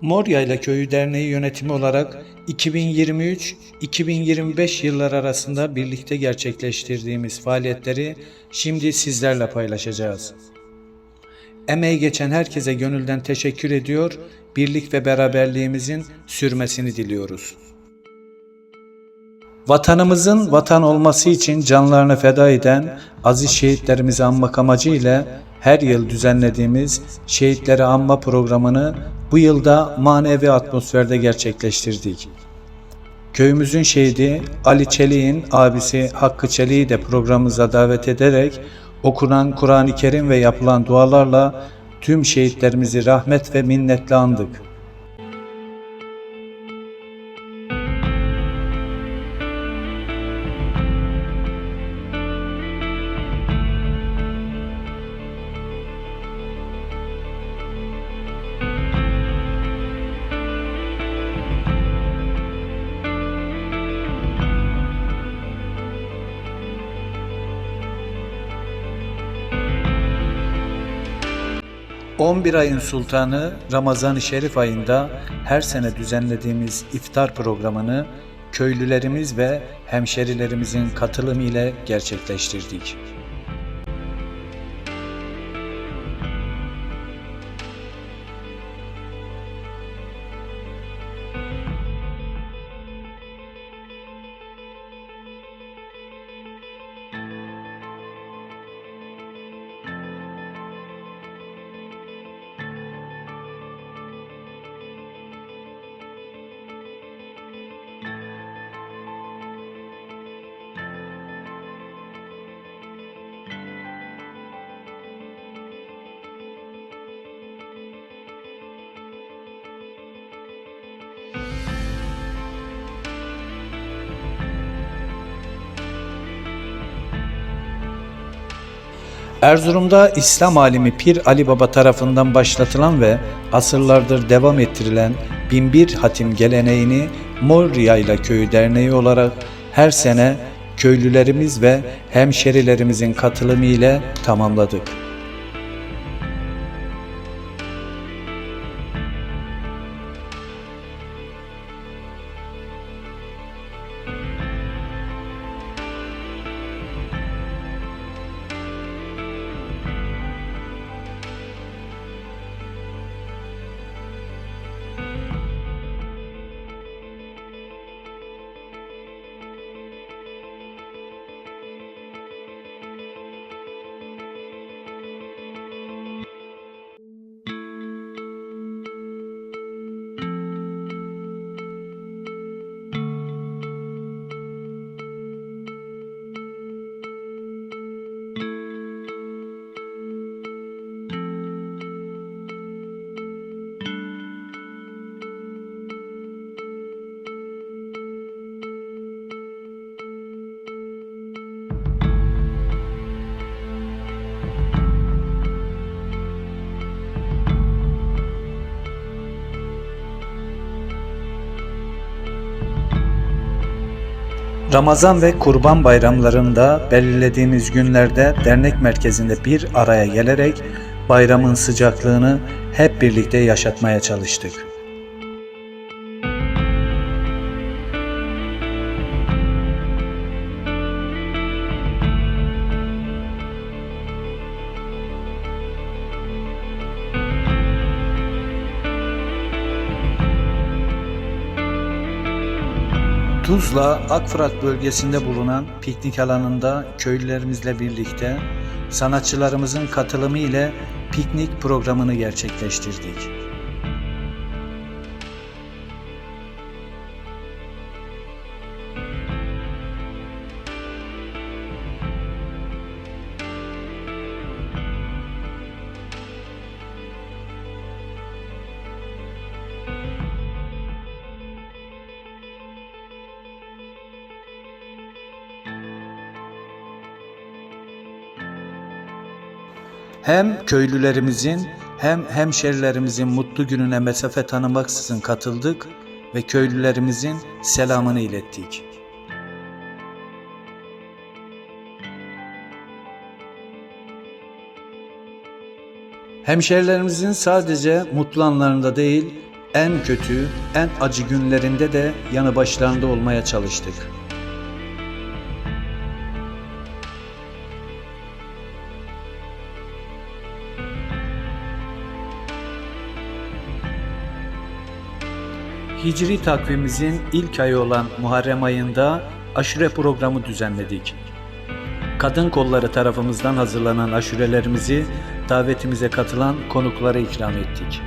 Mor Yayla Köyü Derneği yönetimi olarak 2023-2025 yıllar arasında birlikte gerçekleştirdiğimiz faaliyetleri şimdi sizlerle paylaşacağız. Emeği geçen herkese gönülden teşekkür ediyor, birlik ve beraberliğimizin sürmesini diliyoruz. Vatanımızın vatan olması için canlarını feda eden aziz şehitlerimizi anmak amacıyla her yıl düzenlediğimiz Şehitleri Anma programını bu yılda manevi atmosferde gerçekleştirdik. Köyümüzün şehidi Ali Çelik'in abisi Hakkı Çelik'i de programımıza davet ederek okunan Kur'an-ı Kerim ve yapılan dualarla tüm şehitlerimizi rahmet ve minnetle andık. ...11 ayın sultanı Ramazan-ı Şerif ayında her sene düzenlediğimiz iftar programını köylülerimiz ve hemşerilerimizin katılımı ile gerçekleştirdik. Erzurum'da İslam alimi Pir Ali Baba tarafından başlatılan ve asırlardır devam ettirilen binbir hatim geleneğini Mor Yayla Köyü Derneği olarak her sene köylülerimiz ve hemşerilerimizin katılımı ile tamamladık. Ramazan ve Kurban bayramlarında belirlediğimiz günlerde dernek merkezinde bir araya gelerek bayramın sıcaklığını hep birlikte yaşatmaya çalıştık. Tuzla Akfırat bölgesinde bulunan piknik alanında köylülerimizle birlikte sanatçılarımızın katılımı ile piknik programını gerçekleştirdik. Hem köylülerimizin hem hemşerilerimizin mutlu gününe mesafe tanımaksızın katıldık ve köylülerimizin selamını ilettik. Hemşerilerimizin sadece mutlu anlarında değil, en kötü, en acı günlerinde de yanı başlarında olmaya çalıştık. Hicri takvimimizin ilk ayı olan Muharrem ayında aşure programı düzenledik. Kadın kolları tarafımızdan hazırlanan aşurelerimizi davetimize katılan konuklara ikram ettik.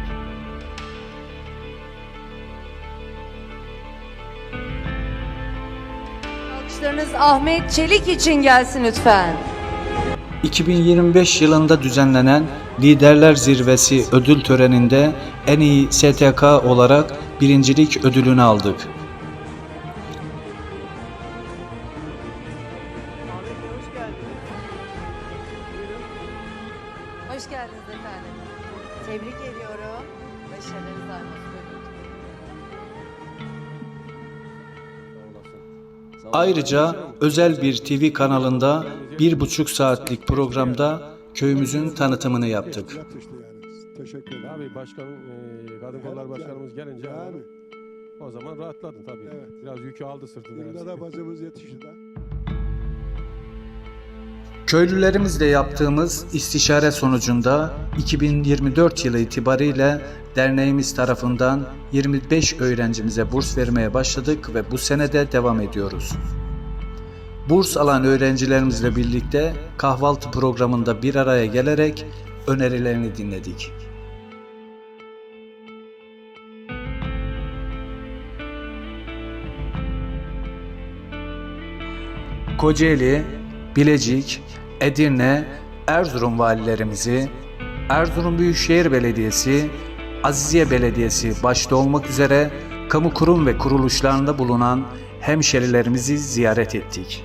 Alkışlarınız Ahmet Çelik için gelsin lütfen. 2025 yılında düzenlenen Liderler Zirvesi ödül töreninde en iyi STK olarak birincilik ödülünü aldık. Hoş geldiniz efendim. Tebrik ediyorum. Başarılarınız. Buyurun. Ayrıca özel bir TV kanalında bir buçuk saatlik programda köyümüzün tanıtımını yaptık. Yani. Teşekkür ederim. Abi başkanım, e, kadın kollar başkanımız gelince Yani o zaman rahatladın tabii. Evet. Biraz yükü aldı sırtına. burada da bacımız yetişti de. Köylülerimizle yaptığımız istişare sonucunda 2024 yılı itibariyle derneğimiz tarafından 25 öğrencimize burs vermeye başladık ve bu sene de devam ediyoruz. Burs alan öğrencilerimizle birlikte kahvaltı programında bir araya gelerek önerilerini dinledik. Kocaeli, Bilecik, Edirne, Erzurum valilerimizi, Erzurum Büyükşehir Belediyesi, Aziziye Belediyesi başta olmak üzere kamu kurum ve kuruluşlarında bulunan hemşerilerimizi ziyaret ettik.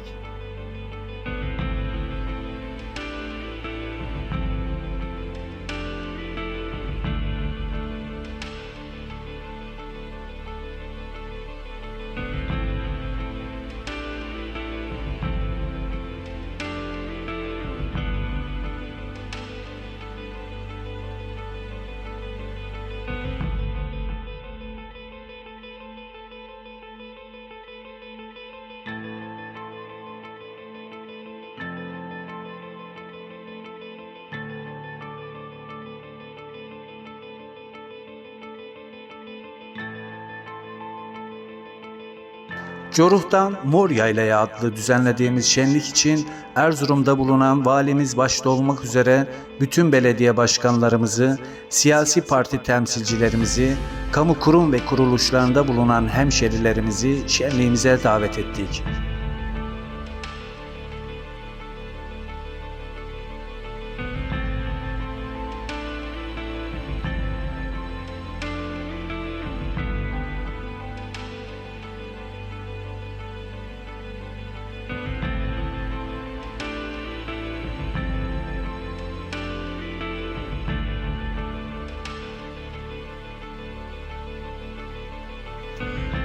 Coruh'tan Mor Yaylaya adlı düzenlediğimiz şenlik için Erzurum'da bulunan valimiz başta olmak üzere bütün belediye başkanlarımızı, siyasi parti temsilcilerimizi, kamu kurum ve kuruluşlarında bulunan hemşerilerimizi şenliğimize davet ettik.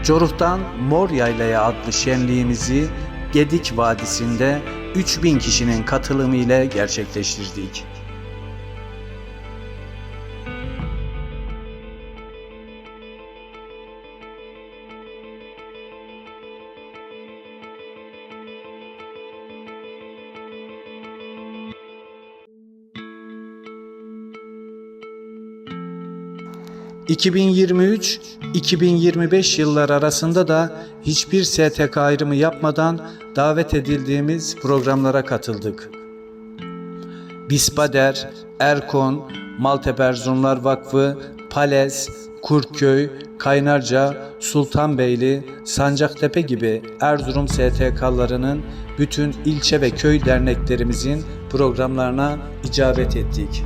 Coruh'tan Mor Yaylaya adlı şenliğimizi Gedik Vadisi'nde 3000 kişinin katılımı ile gerçekleştirdik. ...2023-2025 yıllar arasında da hiçbir STK ayrımı yapmadan davet edildiğimiz programlara katıldık. Bispader, Erkon, Maltepe Erzurumlar Vakfı, Pales, Kurköy, Kaynarca, Sultanbeyli, Sancaktepe gibi Erzurum STK'larının bütün ilçe ve köy derneklerimizin programlarına icabet ettik.